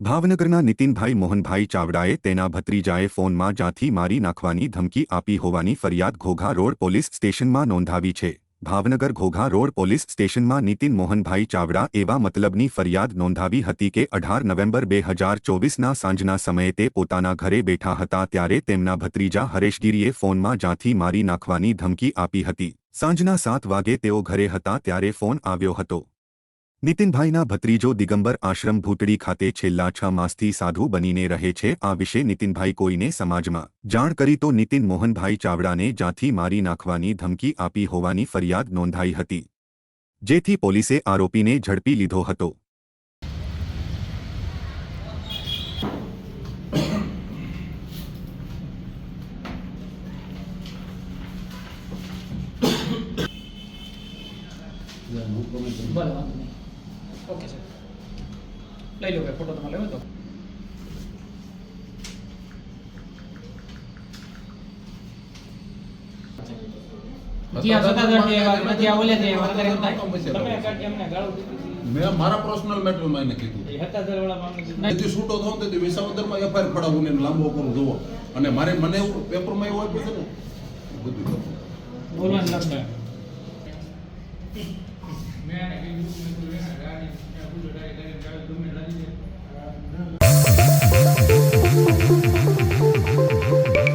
ભાવનગરના નીતિનભાઈ મોહનભાઈ ચાવડાએ તેના ભત્રીજાએ ફોનમાં જાથી મારી નાખવાની ધમકી આપી હોવાની ફરિયાદ ઘોઘા રોડ પોલીસ સ્ટેશનમાં નોંધાવી છે. ભાવનગર ઘોઘા રોડ પોલીસ સ્ટેશનમાં નીતિન મોહનભાઈ ચાવડા એવા મતલબની ફરિયાદ નોંધાવી હતી કે અઢાર નવેમ્બર બે હજાર ચોવીસના સાંજના સમયે તે પોતાના ઘરે બેઠા હતા ત્યારે તેમના ભત્રીજા હરેશગીરીએ ફોનમાં જાથી મારી નાખવાની ધમકી આપી હતી. સાંજના સાત વાગે તેઓ ઘરે હતા ત્યારે ફોન આવ્યો હતો. નીતિનભાઈના ભત્રીજો દિગંબર આશ્રમ ભૂતડી ખાતે છેલ્લા છ માસથી સાધુ બનીને રહે છે. આ વિશે નીતિનભાઈ કોઈને સમાજમાં જાણ કરી તો નીતિન મોહનભાઈ ચાવડાને જાથી મારી નાખવાની ધમકી આપી હોવાની ફરિયાદ નોંધાઈ હતી, જેથી પોલીસે આરોપીને ઝડપી લીધો હતો. નહીં ઓકે સર લઈ લો ભાઈ ફોટો તમારે લેવો તો મેં મારા પર્સનલ મેટરમાં એને કીધું એ સત્તાધારવાળા મામલે તેથી છૂટો થાવ તેથી વિસાવદરમાં એફઆઈઆર ફડાવું ને લાંબો કરું જોવો અને મારે મને એવું પેપરમાં એવું આપ્યું છે ને બધું. બોલવાનું 没让那个，没不让让你，让不让让。